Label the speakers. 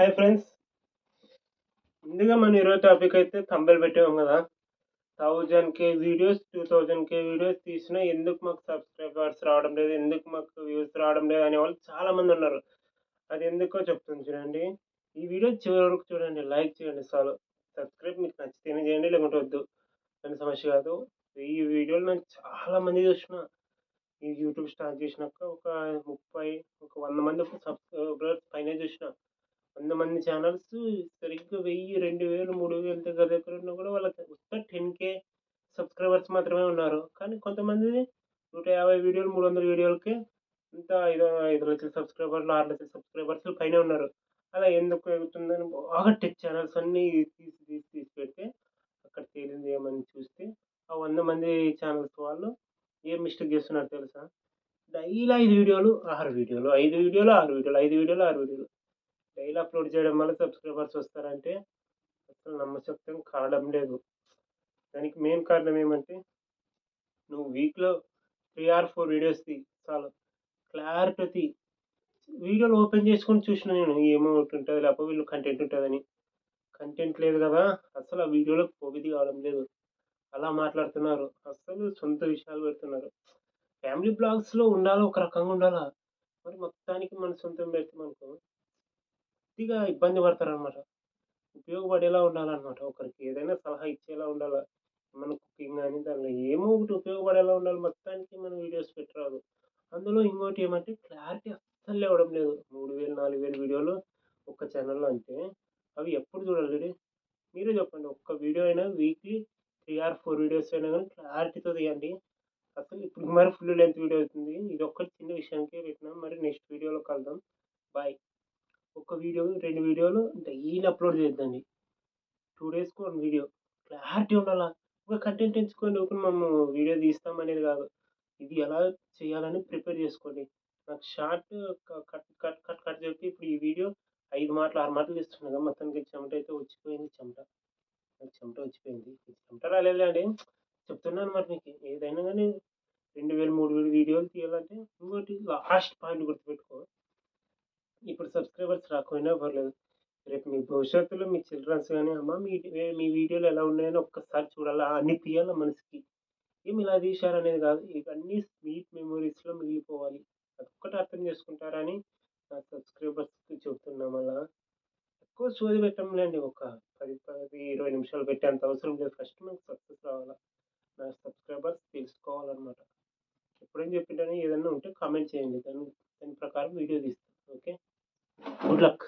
Speaker 1: Hi friends ముందుగా మన ఈరోజు టాపిక్ అయితే థంబెల్ పెట్టాము కదా. Thousand K videos two thousand K videos తీసినా ఎందుకు మాకు సబ్స్క్రైబర్స్ రావడం లేదు ఎందుకు మాకు వ్యూస్ రావడం లేదు అనే వాళ్ళు చాలామంది ఉన్నారు. అది ఎందుకో చెప్తుంది చూడండి. ఈ వీడియో చివరి వరకు చూడండి లైక్ చేయండి చాలు. సబ్స్క్రైబ్ మీకు నచ్చితేనే చేయండి లేకుంటే వద్దు. దాని సమస్య కాదు. ఈ వీడియోలు నేను చాలామంది చూసిన. ఈ యూట్యూబ్ స్టార్ట్ చేసినాక ఒక ముప్పై ఒక వంద మంది సబ్స్క్రైబర్స్ పైన చూసిన. వంద మంది ఛానల్స్ సరిగ్గా వెయ్యి రెండు వేలు మూడు వేలు దగ్గర దగ్గర ఉన్నా కూడా వాళ్ళకి వస్తే టెన్ కే సబ్స్క్రైబర్స్ మాత్రమే ఉన్నారు. కానీ కొంతమంది నూట యాభై వీడియోలు మూడు వందల వీడియోలకి ఇంత ఐదు ఐదు లక్షల సబ్స్క్రైబర్లు ఆరు లక్షల సబ్స్క్రైబర్స్ పైన ఉన్నారు. అలా ఎందుకు ఎగుతుందని బాగా టెక్ ఛానల్స్ అన్నీ తీసి తీసి తీసి పెడితే అక్కడ తేలింది ఏమని చూస్తే ఆ వంద మంది ఛానల్స్ వాళ్ళు ఏం మిస్టేక్ చేస్తున్నారు తెలుసా? డైలీ ఐదు వీడియోలు ఆరు వీడియోలు ఐదు వీడియోలు ఆరు వీడియోలు ఐదు వీడియోలు ఆరు వీడియోలు. డైలీ అప్లోడ్ చేయడం వల్ల సబ్స్క్రైబర్స్ వస్తారంటే అసలు నమ్మశక్తం కావడం లేదు. దానికి మెయిన్ కారణం ఏమంటే నువ్వు వీక్లో త్రీ ఆర్ ఫోర్ వీడియోస్ తీ చాలు. క్లారిటీ వీడియోలు ఓపెన్ చేసుకొని చూసిన నేను ఏమో ఉంటుంది లేకపోతే వీళ్ళు కంటెంట్ ఉంటుందని. కంటెంట్ లేదు కదా అసలు ఆ వీడియోలో పోగిది కావడం లేదు. అలా మాట్లాడుతున్నారు. అసలు సొంత విషయాలు పెడుతున్నారు. ఫ్యామిలీ బ్లాగ్స్లో ఉండాలా ఒక రకంగా ఉండాలా? మరి మొత్తానికి మన సొంతం పెడతాం అనుకో కొద్దిగా ఇబ్బంది పడతారు అనమాట ఉపయోగపడేలా ఉండాలన్నమాట ఒకరికి. ఏదైనా సలహా ఇచ్చేలా ఉండాలి మన కుకింగ్ కానీ దానిలో ఏమో ఒకటి ఉపయోగపడేలా ఉండాలి. మొత్తానికి మనం వీడియోస్ పెట్టరాదు. అందులో ఇంకోటి ఏమంటే క్లారిటీ అస్సలు ఇవ్వడం లేదు. మూడు వేలు నాలుగు వేలు వీడియోలు ఒక్క ఛానల్లో అంటే అవి ఎప్పుడు చూడాలి మీరే చెప్పండి. ఒక్క వీడియో అయినా weekly three or four videos అయినా కానీ క్లారిటీతో తీయండి. అసలు ఇప్పుడు మరి ఫుల్ లెంత్ వీడియో అవుతుంది. ఇది ఒక్కటి చిన్న విషయానికే పెట్టినాం. మరి నెక్స్ట్ వీడియోలో కలుద్దాం. బాయ్. ఒక వీడియో రెండు వీడియోలు డైలీ అప్లోడ్ చేద్దాండి టూ డేస్కి వన్ వీడియో. క్లారిటీ ఉండాలా? ఒక కంటెంట్ ఎంచుకోండి ఒక మేము వీడియో తీస్తాం అనేది కాదు. ఇది ఎలా చేయాలని ప్రిపేర్ చేసుకోండి. నాకు short cut cut cut cut చెప్పి ఇప్పుడు ఈ వీడియో ఐదు మాటలు ఆరు మాటలు ఇస్తున్నాను కదా మొత్తానికి చెమట అయితే వచ్చిపోయింది చెమట. నాకు చెమట వచ్చిపోయింది. చెమట రాలేదండి చెప్తున్నాను మరి మీకు. ఏదైనా కానీ రెండు వేలు మూడు వేలు వీడియోలు తీయాలంటే ఇంకోటి లాస్ట్ పాయింట్ గుర్తుపెట్టుకో. ఇప్పుడు సబ్స్క్రైబర్స్ రాకపోయినా పర్లేదు. రేపు మీ భవిష్యత్తులో మీ చిల్డ్రన్స్ కానీ అమ్మ మీ మీ వీడియోలు ఎలా ఉన్నాయని ఒక్కసారి చూడాలా? అన్ని తీయాలా మనసుకి? ఏం ఇలా తీశారు అనేది కాదు. ఇవన్నీ స్వీట్ మెమొరీస్లో మిగిలిపోవాలి. అదొక్కటి అర్థం చేసుకుంటారని నా సబ్స్క్రైబర్స్కి చెబుతున్నాం అలా ఎక్కువ సోది పెట్టంలేండి. ఒక పది పది ఇరవై నిమిషాలు పెట్టేంత అవసరం లేదు. ఫస్ట్ మనకు సక్సెస్ రావాలా? నా సబ్స్క్రైబర్స్ తెలుసుకోవాలన్నమాట. ఎప్పుడేం చెప్పింటే ఏదైనా ఉంటే కామెంట్ చేయండి. దాని దాని ప్రకారం వీడియో తీస్తాను. ఓకే? Good luck.